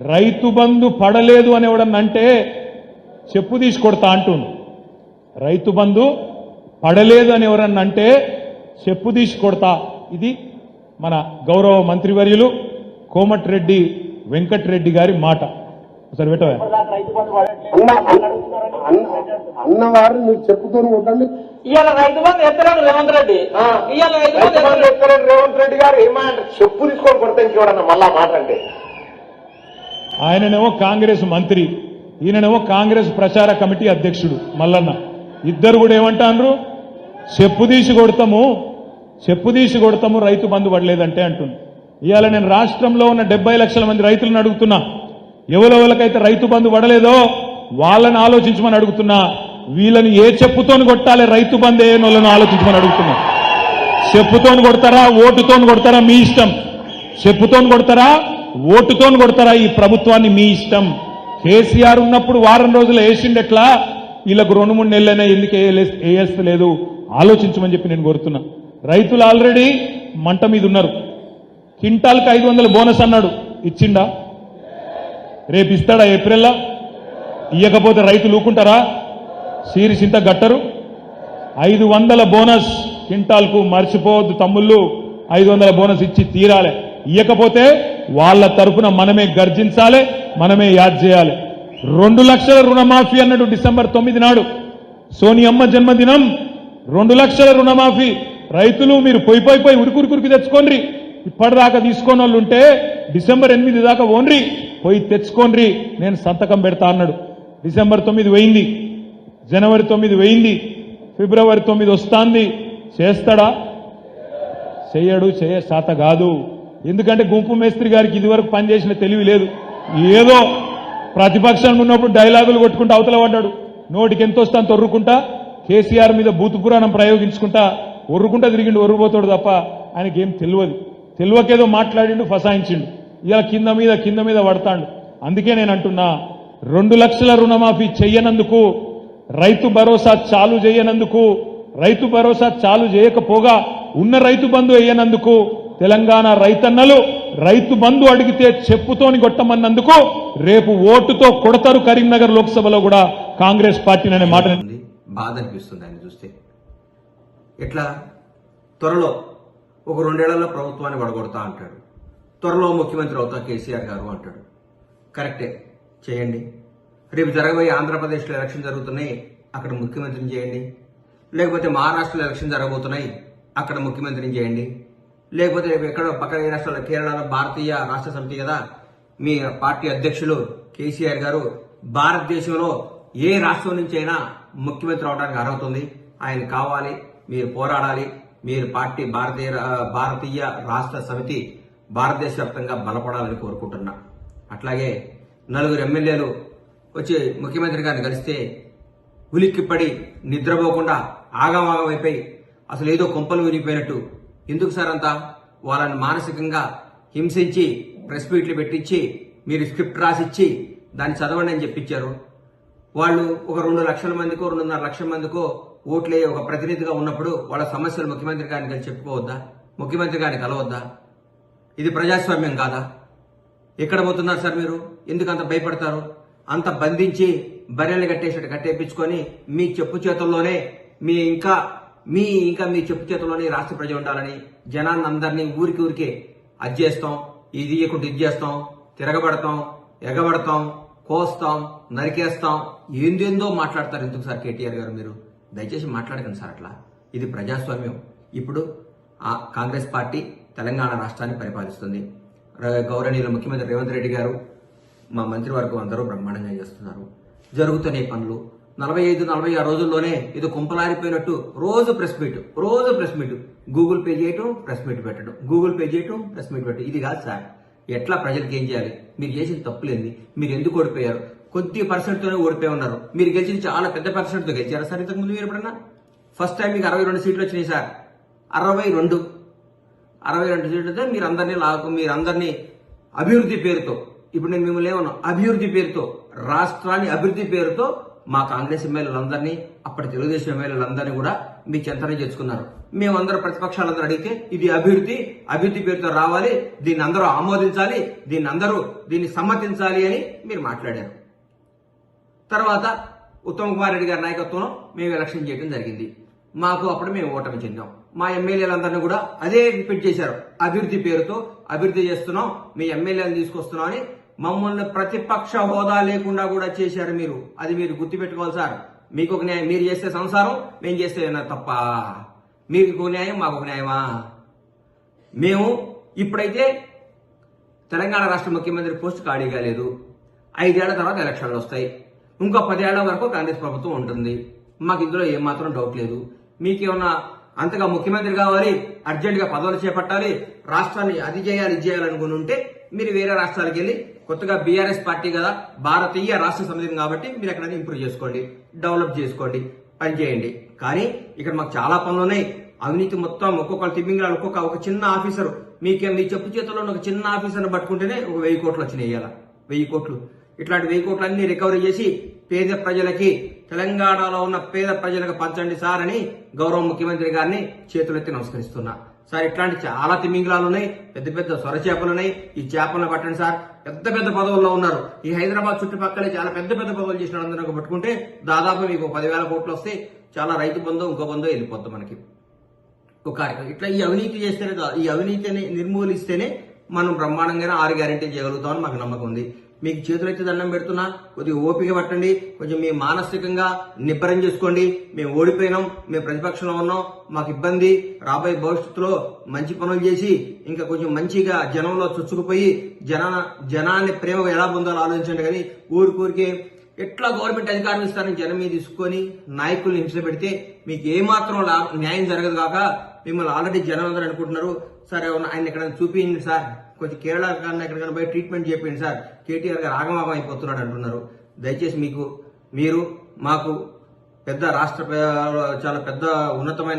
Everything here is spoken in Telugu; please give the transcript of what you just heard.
రైతు బంధు పడలేదు అని ఎవడన్నా అంటే చెప్పు తీసి కొడతా అంటుంది రైతు బంధు పడలేదు అని ఎవరన్నా అంటే చెప్పు తీసి కొడతా. ఇది మన గౌరవ మంత్రివర్యులు కోమటిరెడ్డి వెంకటరెడ్డి గారి మాట. ఒకసారి పెట్టవా? అన్న అన్నవారు మీరు చెప్పుతూ కొట్టండి ఇవాళ రైతు బంధు ఎత్తలేడు రేవంత్ రెడ్డి. ఇవాళ రైతు బంధు ఎత్తలేడు. రేవంత్ రెడ్డి గారు. ఏమంటారు చెప్పు తీసుకొని కొడతాం చూడన్న మళ్ళా మాట అంటే. ఆయననేమో కాంగ్రెస్ మంత్రి ఈయననేమో కాంగ్రెస్ ప్రచార కమిటీ అధ్యక్షుడు మల్లన్న. ఇద్దరు కూడా ఏమంటారు చెప్పు తీసి కొడతాము చెప్పు తీసి కొడతాము రైతు బంధు పడలేదంటే అంటుంది ఇవాళ నేను రాష్ట్రంలో ఉన్న డెబ్బై లక్షల మంది రైతులను అడుగుతున్నా. ఎవరెవరికైతే రైతు బంధు పడలేదో వాళ్ళని ఆలోచించమని అడుగుతున్నా. వీళ్ళని ఏ చెప్పుతోని కొట్టాలి రైతు బంధు ఏ వాళ్ళని ఆలోచించమని అడుగుతున్నా. చెప్పుతోని కొడతారా ఓటుతోని కొడతారా మీ ఇష్టం? చెప్పుతోని కొడతారా? ఓటుతోని కొడతారా ఈ ప్రభుత్వాన్ని మీ ఇష్టం? కేసీఆర్ ఉన్నప్పుడు వారం రోజులు వేసిండెట్లా వీళ్ళకు రెండు మూడు నెలలైనా ఎందుకు వేయలేదు ఆలోచించమని చెప్పి నేను కోరుతున్నా. రైతులు ఆల్రెడీ మంట మీద ఉన్నారు. కింటాల్కి ఐదు వందల బోనస్ అన్నాడు. ఇచ్చిండా? రేపు ఇస్తాడా ఏప్రిల్లా? ఇయ్యకపోతే రైతులు ఊకుంటారా? సీరిస్ ఇంత గట్టరు. ఐదు వందల బోనస్ క్వింటాల్కు మర్చిపోవద్దు తమ్ముళ్ళు. ఐదు వందల బోనస్ ఇచ్చి తీరాలి. ఇయ్యకపోతే వాళ్ళ తరఫున మనమే గర్జించాలి మనమే యాద్ చేయాలి. రెండు లక్షల రుణమాఫీ అన్నాడు డిసెంబర్ తొమ్మిది నాడు సోనియమ్మ జన్మదినం. రెండు లక్షల రుణమాఫీ. రైతులు మీరు పోయి పోయి పోయి ఉరుకురుకురికి తెచ్చుకోండి ఇప్పటిదాకా తీసుకోని వాళ్ళు ఉంటే డిసెంబర్ ఎనిమిది దాకా ఓన్రి. పోయి తెచ్చుకోండి నేను సంతకం పెడతా అన్నాడు. డిసెంబర్ తొమ్మిది వెయింది జనవరి తొమ్మిది వెయింది ఫిబ్రవరి తొమ్మిది వస్తాంది. చేస్తాడా? చెయ్యడు చేయ శాత కాదు. ఎందుకంటే గుంపు మేస్త్రి గారికి ఇదివరకు పనిచేసిన తెలివి లేదు. ఏదో ప్రతిపక్షంలో ఉన్నప్పుడు డైలాగులు కొట్టుకుంటూ అవతల పడ్డాడు. నోటికి ఎంత వస్తా తొర్రుకుంటా కేసీఆర్ మీద బూతు పురాణం ప్రయోగించుకుంటా ఒర్రుకుంటా తిరిగిండు ఒర్రుపోతాడు తప్ప ఆయనకి ఏం తెలియదు. తెలియకేదో మాట్లాడిండు ఫసాయించిండు. ఇలా కింద మీద కింద మీద పడతాడు. అందుకే నేను అంటున్నా రెండు లక్షల రుణమాఫీ చెయ్యనందుకు రైతు భరోసా చాలు చేయనందుకు రైతు భరోసా చాలు చేయకపోగా ఉన్న రైతు బంధు వేయనందుకు తెలంగాణ రైతన్నలు రైతు బంధు అడిగితే చెప్పుతోని కొట్టమన్నందుకు రేపు ఓటుతో కొడతారు కరీంనగర్ లోక్సభలో కూడా కాంగ్రెస్ పార్టీని అనే మాట బాధ అనిపిస్తుంది ఆయన చూస్తే. ఎట్లా? త్వరలో ఒక రెండేళ్ళలో ప్రభుత్వాన్ని వడగొడతా అంటాడు. త్వరలో ముఖ్యమంత్రి అవుతా కేసీఆర్ గారు అంటాడు. కరెక్టే. చేయండి. రేపు జరగబోయే ఆంధ్రప్రదేశ్లో ఎలక్షన్ జరుగుతున్నాయి అక్కడ ముఖ్యమంత్రిని చేయండి. లేకపోతే మహారాష్ట్రలో ఎలక్షన్ జరగబోతున్నాయి అక్కడ ముఖ్యమంత్రిని చేయండి. లేకపోతే ఎక్కడో పక్కన ఏ రాష్ట్రంలో కేరళలో భారతీయ రాష్ట్ర సమితి కదా మీ పార్టీ అధ్యక్షులు కేసీఆర్ గారు భారతదేశంలో ఏ రాష్ట్రం నుంచి అయినా ముఖ్యమంత్రి అవడానికి అర్హత ఉంది ఆయన కావాలి మీరు పోరాడాలి. మీరు పార్టీ భారతీయ భారతీయ రాష్ట్ర సమితి భారతదేశ వ్యాప్తంగా బలపడాలని కోరుకుంటున్నా. అట్లాగే నలుగురు ఎమ్మెల్యేలు వచ్చి ముఖ్యమంత్రి గారిని కలిస్తే ఉలిక్కిపడి నిద్రపోకుండా ఆగమాగమైపోయి అసలు ఏదో కొంపలు విరిగిపోయినట్టు ఎందుకు సార్ అంతా? వాళ్ళని మానసికంగా హింసించి ప్రెస్ మీట్లు పెట్టించి మీరు స్క్రిప్ట్ రాసిచ్చి దాన్ని చదవండి అని చెప్పించారు వాళ్ళు ఒక రెండు లక్షల మందికో రెండున్నర లక్షల మందికో ఓట్లే ఒక ప్రతినిధిగా ఉన్నప్పుడు వాళ్ళ సమస్యలు ముఖ్యమంత్రి గారిని కలిసి చెప్పుకోవద్దా? ముఖ్యమంత్రి గారిని కలవద్దా? ఇది ప్రజాస్వామ్యం కాదా? ఎక్కడ పోతున్నారు సార్ మీరు? ఎందుకు అంత భయపడతారు? అంత బంధించి బర్రెలు కట్టేసినట్టు కట్టేపించుకొని మీ చెప్పు చేతుల్లోనే మీ ఇంకా మీ ఇంకా మీ చెప్పు చేతుల్లోనే రాష్ట్ర ప్రజలు ఉండాలని జనాన్ని అందరినీ ఊరికి ఊరికే అది చేస్తాం ఇది ఇది చేస్తాం తిరగబడతాం ఎగబడతాం కోస్తాం నరికేస్తాం. ఏందేందో మాట్లాడతారు ఎందుకు సార్ కేటీఆర్ గారు మీరు? దయచేసి మాట్లాడకండి సార్ అట్లా. ఇది ప్రజాస్వామ్యం. ఇప్పుడు ఆ కాంగ్రెస్ పార్టీ తెలంగాణ రాష్ట్రాన్ని పరిపాలిస్తుంది. గౌరవనీయుల ముఖ్యమంత్రి రేవంత్ రెడ్డి గారు మా మంత్రివర్గం అందరూ బ్రహ్మాండంగా చేస్తున్నారు. జరుగుతున్నాయి పనులు నలభై ఐదు నలభై ఆరు రోజుల్లోనే ఇది కుంపలారిపోయినట్టు రోజు ప్రెస్ మీట్ రోజు ప్రెస్ మీట్. గూగుల్ పే చేయటం ప్రెస్ మీట్ పెట్టడం. గూగుల్ పే చేయటం ప్రెస్ మీట్ పెట్టడం. ఇది కాదు సార్. ఎట్లా ప్రజలకు ఏం చేయాలి? మీరు చేసిన తప్పులేంది. మీరు ఎందుకు ఓడిపోయారు? కొద్ది పర్సెంట్తోనే ఓడిపోయి ఉన్నారు. మీరు గెలిచిన చాలా పెద్ద పర్సెంట్తో గెలిచారా సార్ ఇంతకుముందు మీరు ఎప్పుడన్నా? ఫస్ట్ టైం మీకు అరవై రెండు సీట్లు వచ్చినాయి సార్. అరవై రెండు. అరవై రెండు సీట్లతో మీరు అందరినీ లాగు మీరు అందరినీ అభివృద్ధి పేరుతో ఇప్పుడు నేను మిమ్మల్ని ఏమన్నా అభివృద్ధి పేరుతో రాష్ట్రాన్ని అభివృద్ధి పేరుతో మా కాంగ్రెస్ ఎమ్మెల్యేలందరినీ అప్పటి తెలుగుదేశం ఎమ్మెల్యేలందరినీ కూడా మీ చెంతనే చేసుకున్నారు మేమందరూ ప్రతిపక్షాలందరూ అడిగితే ఇది అభివృద్ధి అభివృద్ధి పేరుతో రావాలి దీన్ని అందరూ ఆమోదించాలి దీన్ని అందరూ దీన్ని సమ్మతించాలి అని మీరు మాట్లాడారు. తర్వాత ఉత్తమ్ కుమార్ రెడ్డి గారి నాయకత్వంలో మేము ఎలక్షన్ చేయడం జరిగింది. మాకు అప్పుడు మేము ఓటమి చెందాం. మా ఎమ్మెల్యేలందరినీ కూడా అదే రిపీట్ చేశారు. అభివృద్ధి పేరుతో అభివృద్ధి చేస్తున్నాం మీ ఎమ్మెల్యేలను తీసుకొస్తున్నాం అని మమ్మల్ని ప్రతిపక్ష హోదా లేకుండా కూడా చేశారు మీరు. అది మీరు గుర్తుపెట్టుకోవాలి సార్. మీకు ఒక న్యాయం మీరు చేస్తే సంసారం మేము చేస్తే ఏమన్నా తప్ప? మీకు ఒక న్యాయం మాకు ఒక న్యాయమా? మేము ఇప్పుడైతే తెలంగాణ రాష్ట్ర ముఖ్యమంత్రి పోస్ట్ ఖాళీగా లేదు. ఐదేళ్ళ తర్వాత ఎలక్షన్లు వస్తాయి. ఇంకో పదేళ్ళ వరకు కాంగ్రెస్ ప్రభుత్వం ఉంటుంది. మాకు ఇందులో ఏమాత్రం డౌట్ లేదు. మీకేమన్నా అంతగా ముఖ్యమంత్రి కావాలి అర్జెంటుగా పదవులు చేపట్టాలి రాష్ట్రాన్ని అది చేయాలి ఇది చేయాలనుకుని ఉంటే మీరు వేరే రాష్ట్రాలకు వెళ్ళి కొత్తగా బీఆర్ఎస్ పార్టీ కదా భారతీయ రాష్ట్ర సమితి కాబట్టి మీరు ఎక్కడైనా ఇంప్రూవ్ చేసుకోండి డెవలప్ చేసుకోండి పని చేయండి. కానీ ఇక్కడ మాకు చాలా పనులు ఉన్నాయి. అవినీతి మొత్తం ఒక్కొక్కరు తిమ్మింగ్లాలు ఒక్కొక్క ఒక చిన్న ఆఫీసర్ మీకే మీ చెప్పు చేతిలో ఒక చిన్న ఆఫీసర్ని పట్టుకుంటేనే ఒక వెయ్యి కోట్లు వచ్చినాయి ఇవాళ వెయ్యి కోట్లు. ఇట్లాంటి వెయ్యి కోట్లన్నీ రికవరీ చేసి పేద ప్రజలకి తెలంగాణలో ఉన్న పేద ప్రజలకు పంచండి సార్ అని గౌరవ ముఖ్యమంత్రి గారిని చేతులెత్తి నమస్కరిస్తున్నా. సార్ ఇట్లాంటి చాలా తిమింగలాలు ఉన్నాయి పెద్ద పెద్ద సొర చేపలు ఉన్నాయి ఈ చేపలను పట్టండి సార్. పెద్ద పెద్ద పదవుల్లో ఉన్నారు. ఈ హైదరాబాద్ చుట్టుపక్కలే చాలా పెద్ద పెద్ద పదవులు చేసిన అందరూ పట్టుకుంటే దాదాపు మీకు పదివేల కోట్లు వస్తే చాలా రైతు బంధు ఇంకో బంధు వెళ్ళిపోద్ది మనకి. ఒక కార్యక్రమం. ఇట్లా ఈ అవినీతి చేస్తేనే కాదు, ఈ అవినీతిని నిర్మూలిస్తేనే మనం బ్రహ్మాండంగానే ఆరు గ్యారెంటీ చేయగలుగుతామని మాకు నమ్మకం ఉంది. మీకు చేతులైతే దండం పెడుతున్నా కొద్దిగా ఓపిక పట్టండి కొంచెం మీ మానసికంగా నిబ్బరం చేసుకోండి. మేము ఓడిపోయినాం మేము ప్రతిపక్షంలో ఉన్నాం మాకు ఇబ్బంది. రాబోయే భవిష్యత్తులో మంచి పనులు చేసి ఇంకా కొంచెం మంచిగా జనంలో చొచ్చుకుపోయి జన జనాన్ని ప్రేమగా ఎలా పొందాలో ఆలోచించండి కానీ ఊరికూరికే ఎట్లా గవర్నమెంట్ అధికారం ఇస్తారని జనం మీద తీసుకొని నాయకుల్ని హింస పెడితే మీకు ఏమాత్రం లా- న్యాయం జరగదు కాక మిమ్మల్ని ఆల్రెడీ జనం అందరూ అనుకుంటున్నారు. సరే ఆయన ఎక్కడైనా చూపించండి సార్. కొంచెం కేరళ కన్నా ఎక్కడికైనా పోయి ట్రీట్మెంట్ చేయండి సార్. కేటీఆర్ గారు ఆగమాగం అయిపోతున్నాడు అంటున్నారు. దయచేసి మీకు మీరు మాకు పెద్ద రాష్ట్ర చాలా పెద్ద ఉన్నతమైన